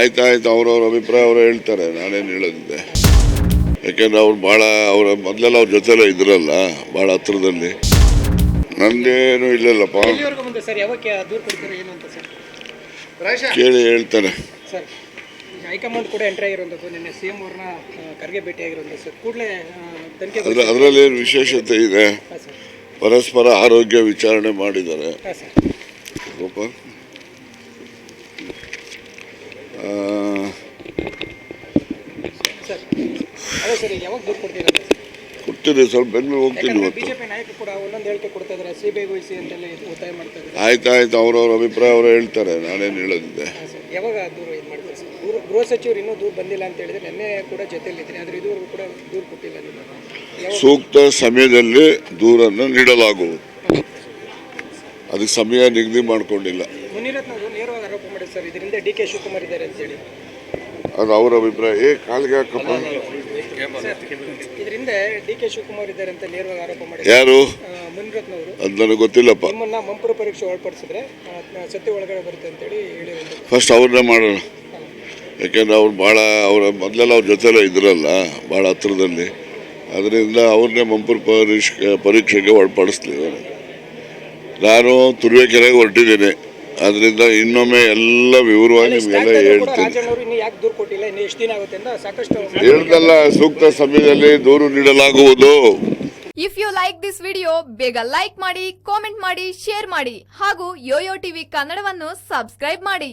ಆಯ್ತಾಯ್ತು ಅವ್ರವ್ರ ಅಭಿಪ್ರಾಯ ಅವ್ರು ಹೇಳ್ತಾರೆ ನಾನೇನು ಹೇಳೋದಿದೆ. ಯಾಕೆಂದ್ರೆ ಅವ್ರು ಭಾಳ ಅವರ ಮೊದಲೆಲ್ಲ ಅವ್ರ ಜೊತೆಲ್ಲ ಇದ್ರಲ್ಲ ಭಾಳ ಹತ್ರದಲ್ಲಿ. ನಂದೇನು ಇಲ್ಲಲ್ಲಪ್ಪ. ಎಲ್ಲಿವರೆಗೂ ಬಂದೆ ಸರ್ ಯಾವಾಗ ದೂರ ಕೊಡ್ತೀರಾ ಏನು ಅಂತ ಸರ್? ಕೇಳಿ ಹೇಳ್ತಾರೆ. ಸರ್ ಈಗ ಹೈಕಮಾಂಡ್ ಕೂಡ ಎಂಟ್ರಿ ಆಗಿರುವಂಥದ್ದು ನಿನ್ನೆ ಸಿ ಎಂ ಅವ್ರನ್ನ ಖರ್ಗೆ ಭೇಟಿಯಾಗಿರೋದು ಸರ್. ಕೂಡಲೇ ತನಿಖೆ ಅದ್ರ ಅದರಲ್ಲಿ ಏನು ವಿಶೇಷತೆ ಇದೆ? ಪರಸ್ಪರ ಆರೋಗ್ಯ ವಿಚಾರಣೆ ಮಾಡಿದ್ದಾರೆ ಹಾಂ ಸರ್ ರೂಪ ಆ, ಸರ್ ಅದೇ ಸರ್ ಈಗ ಯಾವಾಗ ದೂರ ಕೊಡ್ತೀರಾ? ಅಂತ ಸ್ವಲ್ಪ ಬೆಂಗಳೂರು ಹೋಗ್ತೀನಿ ಯಾಕಂದ್ರೆ ಇವತ್ತು. ಬಿಜೆಪಿ ನಾಯಕರು ಕೂಡ ಒಂದೊಂದು ಹೇಳಿಕೆ ಕೊಡ್ತಾ ಇದ್ದಾರೆ ಸಿ ಬಿ ಐ ವಹಿಸಿ ಅಂತೆಲ್ಲ ಒತ್ತಾಯ ಮಾಡ್ತಾ ಇದ್ದಾರೆ. ಆಯ್ತಾಯ್ತು ಅವ್ರವ್ರ ಅಭಿಪ್ರಾಯ ಅವರು ಹೇಳ್ತಾರೆ ನಾನೇನು ಹೇಳೋದಿದೆ. ಹಾಂ ಸರ್ ಯಾವಾಗ ದೂರ ಇದು ಮಾಡ್ತಾರೆ ಸರ್? ದೂರ ಗೃಹ ಸಚಿವರು ಇನ್ನೂ ದೂರು ಬಂದಿಲ್ಲ ಅಂತ ಹೇಳಿದ್ರೆ ನಿನ್ನೆ ಕೂಡ ಜೊತೆಲಿದ್ದೀನಿ ಆದರೆ ಇದುವರೆಗೂ ಕೂಡ ದೂರ ಕೊಟ್ಟಿಲ್ಲ ನೀವು ಯಾವಾಗ? ಸೂಕ್ತ ಸಮಯದಲ್ಲಿ ದೂರನ್ನು ನೀಡಲಾಗುವುದು. ಅದಕ್ಕೆ ಸಮಯ ನಿಗದಿ ಮಾಡಿಕೊಂಡಿಲ್ಲ. ಮುನಿರತ್ನವರು ನೇರವಾಗಿ ಆರೋಪ ಮಾಡಿದ್ರು ಸರ್ ಇದರಿಂದ ಡಿ ಕೆ ಶಿವಕುಮಾರ್ ಇದ್ದಾರೆ ಅಂತೇಳಿ ಅದು ಅವ್ರ ಅಭಿಪ್ರಾಯ. ಏ ಕಾಲಿಗೆ ಹಾಕಪ್ಪ. ಇದರಿಂದ ಡಿ ಕೆ ಶಿವಕುಮಾರ್ ಇದ್ದಾರೆ ಅಂತ ನೇರವಾಗಿ ಆರೋಪ ಮಾಡಿದ್ರು ಯಾರು? ಮುನಿರತ್ನವರು. ಅದು ನನಗೆ ಗೊತ್ತಿಲ್ಲಪ್ಪ. ನಿಮ್ಮನ್ನ ಮಂಪುರ ಪರೀಕ್ಷೆ ಒಳಪಡಿಸಿದ್ರೆ ಸತ್ಯ ಒಳಗಡೆ ಬರುತ್ತೆ ಅಂತೇಳಿ ಹೇಳಿರೋದು ಫಸ್ಟ್ ಅವ್ರನ್ನೇ ಮಾಡೋಣ. ಯಾಕೆಂದ್ರೆ ಅವ್ರು ಭಾಳ ಅವರ ಮೊದಲೆಲ್ಲ ಅವ್ರ ಜೊತೆಲ್ಲ ಇದ್ರಲ್ಲ ಭಾಳ ಹತ್ರದಲ್ಲಿ. ಅದರಿಂದ ಅವ್ರನ್ನೇ ಮಂಪುರ ಪರೀಕ್ಷೆ ಪರೀಕ್ಷೆಗೆ ಒಳಪಡಿಸ್ತಿದ್ದಾರೆ ನಾನು ತುರುವೇಕೆರೆಗೆ ಹೊರಟಿದ್ದೇನೆ. ಅದರಿಂದ ಇನ್ನೊಮ್ಮೆ ಎಲ್ಲ ವಿವರವಾಗಿ ನಿಮಗೆಲ್ಲ ಹೇಳ್ತೀನಿ. ರಾಜಣ್ಣವರು ಇನ್ನು ಯಾಕೆ ದೂರ ಕೊಟ್ಟಿಲ್ಲ ಇನ್ನು ಎಷ್ಟು ದಿನ ಆಗುತ್ತೆ ಅಂತ ಸಾಕಷ್ಟು ಹೇಳ್ದಲ್ಲ ಸೂಕ್ತ ಸಮಯದಲ್ಲಿ ದೂರು ನೀಡಲಾಗುವುದು. If you like this video ಬೇಗ ಲೈಕ್ ಮಾಡಿ ಕಾಮೆಂಟ್ ಮಾಡಿ ಶೇರ್ ಮಾಡಿ ಹಾಗೂ ಯೋಯೋ ಟಿವಿ ಕನ್ನಡವನ್ನು ಸಬ್ಸ್ಕ್ರೈಬ್ ಮಾಡಿ.